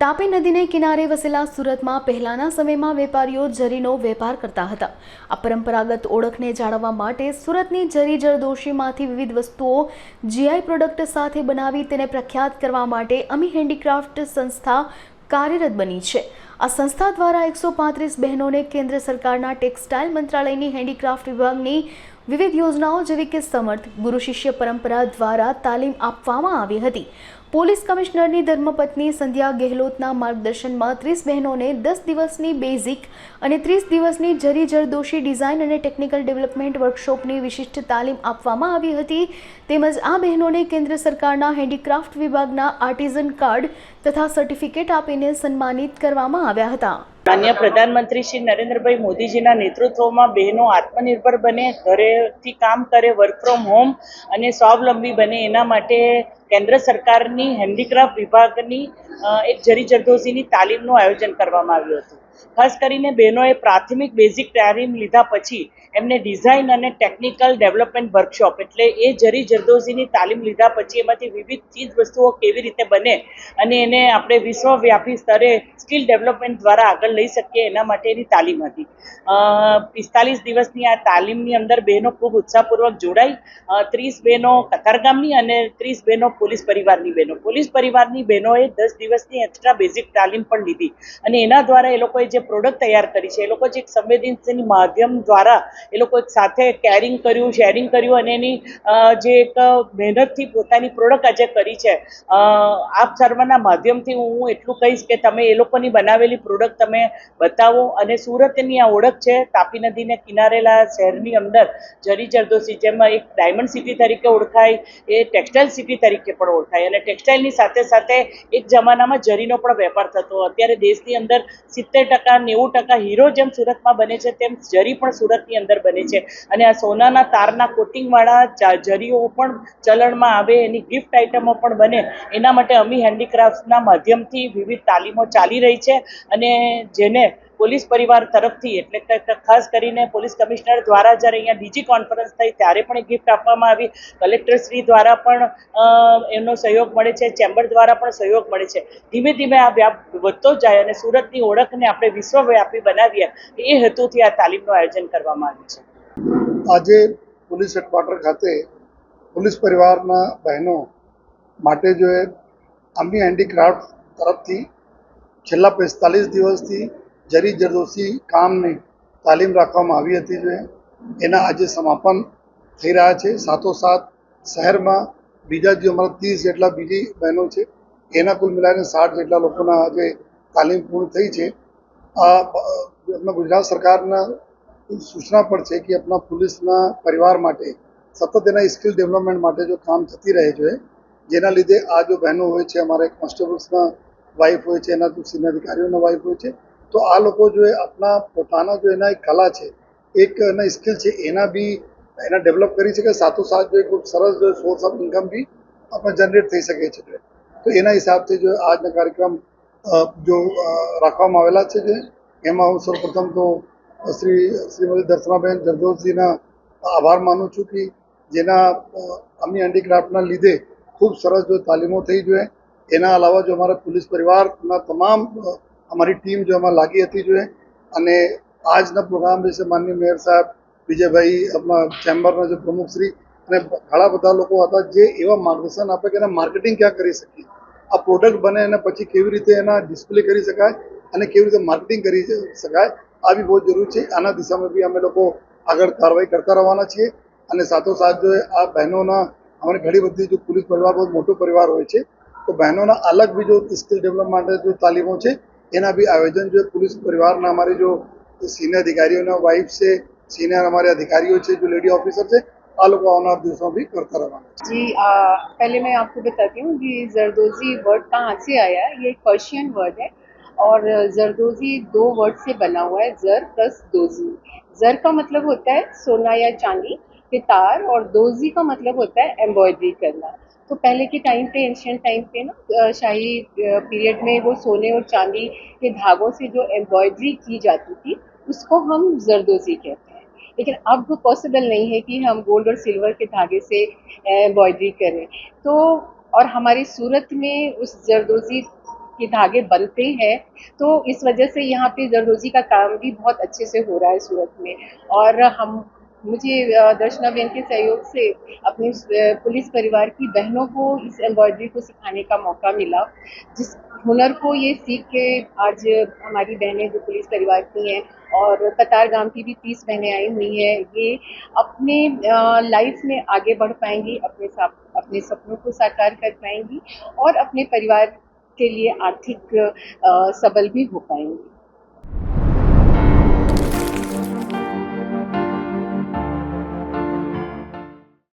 તાપી નદીને કિનારે વસેલા સુરતમાં પહેલાના સમયમાં વેપારીઓ જરીનો વેપાર કરતા હતા. આ પરંપરાગત ઓળખને જાળવવા માટે સુરતની જરી જરદોશીમાંથી વિવિધ વસ્તુઓ જીઆઈ પ્રોડક્ટ સાથે બનાવી તેને પ્રખ્યાત કરવા માટે અમી હેન્ડીક્રાફ્ટ સંસ્થા કાર્યરત બની છે. આ સંસ્થા દ્વારા એકસો પાંત્રીસ બહેનોને કેન્દ્ર સરકારના ટેક્સટાઇલ મંત્રાલયની હેન્ડીક્રાફ્ટ વિભાગની વિવિધ યોજનાઓ જેવી કે સમર્થ, ગુરુ શિષ્ય પરંપરા દ્વારા તાલીમ આપવામાં આવી હતી. પોલીસ કમિશનરની ધર્મપત્ની સંધ્યા ગેહલોતના માર્ગદર્શનમાં ત્રીસ બહેનોને દસ દિવસની બેઝિક અને ત્રીસ દિવસની જરી જરદોશી ડિઝાઇન અને ટેકનિકલ ડેવલપમેન્ટ વર્કશોપની વિશિષ્ટ તાલીમ આપવામાં આવી હતી. તેમજ આ બહેનોને કેન્દ્ર સરકારના હેન્ડીક્રાફ્ટ વિભાગના આર્ટિઝન કાર્ડ તથા સર્ટિફિકેટ આપીને સન્માનિત કરવામાં આવ્યા હતા. માન્ય પ્રધાનમંત્રી શ્રી નરેન્દ્રભાઈ મોદીજીના નેતૃત્વમાં બહેનો આત્મનિર્ભર બને, ઘરેથી કામ કરે વર્ક ફ્રોમ હોમ અને સ્વાવલંબી બને એના માટે કેન્દ્ર સરકારની હેન્ડીક્રાફ્ટ વિભાગની એક જરી જરદોશીની તાલીમનું આયોજન કરવામાં આવ્યું હતું. ખાસ કરીને બહેનોએ પ્રાથમિક બેઝિક તાલીમ લીધા પછી એમને ડિઝાઇન અને ટેકનિકલ ડેવલપમેન્ટ વર્કશોપ એટલે એ જરી જરદોશીની તાલીમ લીધા પછી એમાંથી વિવિધ ચીજ વસ્તુઓ કેવી રીતે બને અને એને આપણે વિશ્વવ્યાપી સ્તરે સ્કિલ ડેવલપમેન્ટ દ્વારા આગળ લઈ શકીએ એના માટેની તાલીમ હતી. પિસ્તાલીસ દિવસની આ તાલીમની અંદર બહેનો ખૂબ ઉત્સાહપૂર્વક જોડાઈ. ત્રીસ બહેનો કતારગામની અને ત્રીસ બહેનો પોલીસ પરિવારની બહેનો. પોલીસ પરિવારની બહેનોએ દસ દિવસની એક્સ્ટ્રા બેઝિક તાલીમ પણ લીધી અને એના દ્વારા એ લોકોએ જે પ્રોડક્ટ તૈયાર કરી છે, એ લોકો જે એક સંવેદનશીલ માધ્યમ દ્વારા એ લોકો એક સાથે કેરિંગ કર્યું શેરિંગ કર્યું અને એની જે એક મહેનતથી પોતાની પ્રોડક્ટ આજે કરી છે. આપ સર્વના માધ્યમથી હું એટલું કહીશ કે તમે એ લોકોની બનાવેલી પ્રોડક્ટ તમે બતાવો અને સુરતની આ ઓળખ છે, તાપી નદીને કિનારેલા શહેરની અંદર જરી જરદોશી, જેમાં એક ડાયમંડ સિટી તરીકે ઓળખાય, એ ટેક્સટાઇલ સિટી તરીકે પણ ઓળખાય અને ટેક્સટાઇલની સાથે સાથે એક જમાનામાં જરીનો પણ વેપાર થતો. અત્યારે દેશની અંદર સિત્તેર ટકા, નેવું ટકા હીરો જેમ સુરતમાં બને છે, તેમ જરી પણ સુરતની અંદર બને છે. અને આ સોનાના તારના કોટિંગવાળા જરીઓ પણ ચલણમાં આવે, એની ગિફ્ટ આઇટમો પણ બને. એના માટે અમી હેન્ડીક્રાફ્ટના માધ્યમથી વિવિધ તાલીમો ચાલી રહી છે. અને જેને પોલીસ પરિવાર તરફથી, એટલે ખાસ કરીને પોલીસ કમિશનર દ્વારા જ્યારે અહીંયા બીજી કોન્ફરન્સ થઈ, ત્યારે પણ ગિફ્ટ આપવામાં આવી. કલેક્ટર શ્રી દ્વારા પણ એમનો સહયોગ મળે છે. ચેમ્બર દ્વારા પણ સહયોગ મળે છે. ધીમે ધીમે આ વ્યાપ વધતો જાય અને સુરતની ઓળખને આપણે વિશ્વવ્યાપી બનાવીએ એ હેતુથી આ તાલીમનું આયોજન કરવામાં આવ્યું છે. આજે પોલીસ હેડક્વાર્ટર ખાતે પોલીસ પરિવારના બહેનો માટે જો એ આંબી હેન્ડીક્રાફ્ટ તરફથી છેલ્લા પિસ્તાલીસ દિવસથી જરી જરદોશી કામની તાલીમ રાખવામાં આવી હતી જે એના આજે સમાપન થઈ રહ્યા છે. સાથોસાથ શહેરમાં બીજા જે અમારા ત્રીસ જેટલા બીજી બહેનો છે, એના કુલ મિલાઈને સાઠ જેટલા લોકોના આજે તાલીમ પૂર્ણ થઈ છે. આ આપણા ગુજરાત સરકારના સૂચના પણ છે કે આપણા પોલીસના પરિવાર માટે સતત એના સ્કિલ ડેવલપમેન્ટ માટે જો કામ થતી રહે છે, જેના લીધે આ જો બહેનો હોય છે, અમારે કોન્સ્ટેબલ્સના વાઇફ હોય છે, એના સિનિયર અધિકારીઓના વાઇફ હોય છે તો આ લોકો જો એ આપણા પોતાના જો એના એક કલા છે, એક એના સ્કિલ છે, એના બી એના ડેવલપ કરી શકે સાથોસાથ જો એ ખૂબ સરસ સોર્સ ઓફ ઇન્કમ બી આપણે જનરેટ થઈ શકે છે. તો એના હિસાબથી જો આજના કાર્યક્રમ જો રાખવામાં આવેલા છે જે, એમાં હું સૌપ્રથમ તો શ્રી, શ્રીમતી દર્શનાબેન જરદોશજીના આભાર માનું છું કે જેના અમી હેન્ડીક્રાફ્ટના લીધે ખૂબ સરસ જો તાલીમો થઈ જોઈએ. એના અલાવા જો અમારા પોલીસ પરિવારના તમામ અમારી ટીમ જો એમાં લાગી હતી જોઈએ. અને આજના પ્રોગ્રામ વિશે માનનીય મેયર સાહેબ, વિજયભાઈ ચેમ્બરના જે પ્રમુખશ્રી અને ઘણા બધા લોકો હતા જે એવા માર્ગદર્શન આપે કે એને માર્કેટિંગ ક્યાં કરી શકીએ. આ પ્રોડક્ટ બને અને પછી કેવી રીતે એના ડિસ્પ્લે કરી શકાય અને કેવી રીતે માર્કેટિંગ કરી શકાય આ બી બહુ જરૂરી છે. આના દિશામાં બી અમે લોકો આગળ કાર્યવાહી કરતા રહેવાના છીએ. અને સાથોસાથ જો આ બહેનોના, અમારી ઘણી બધી જો પોલીસ પરિવાર, બહુ મોટો પરિવાર હોય છે, તો બહેનોના અલગ બી જો સ્કિલ ડેવલપ માટે જો તાલીમો છે એના બી આયોજન જો પોલીસ પરિવારના અમારી જો સિનિયર અધિકારીઓના વાઇફ છે સિનિયર અમારે અધિકારીઓ છે जो लेडी ऑफिसर છે આ લોકો આવનાર દિવસોમાં भी करता રહેવાના છે जी आ, पहले मैं आपको बताती हूँ कि जरदोजी वर्ड कहाँ से आया है ये एक पर्शियन वर्ड है और जरदोजी दो वर्ड से बना हुआ है जर प्लस दोजी जर का मतलब होता है सोना या चांदी के तार और दोजी का मतलब होता है एम्ब्रॉयडरी करना। तो पहले के टाइम पे एंशियंट टाइम पे ना शाही पीरियड में वो सोने और चांदी के धागों से जो एम्ब्रॉयडरी की जाती थी, उसको हम जरदोजी कहते हैं। लेकिन अब वो पॉसिबल नहीं है कि हम गोल्ड और सिल्वर के धागे से एम्ब्रॉयडरी करें। तो और हमारी सूरत में उस जरदोजी के धागे बनते हैं तो इस वजह से यहाँ पे जरदोजी का काम भी बहुत अच्छे से हो रहा है सूरत में। और हम मुझे दर्शना बहन के सहयोग से अपने पुलिस परिवार की बहनों को इस एम्ब्रॉयडरी को सिखाने का मौका मिला, जिस हुनर को ये सीख के आज हमारी बहनें जो पुलिस परिवार की हैं और कतार गाँव की भी तीस बहनें आई हुई हैं, ये अपने लाइफ में आगे बढ़ पाएँगी, अपने साथ अपने सपनों को साकार कर पाएँगी और अपने परिवार के लिए आर्थिक सबल भी हो पाएँगी।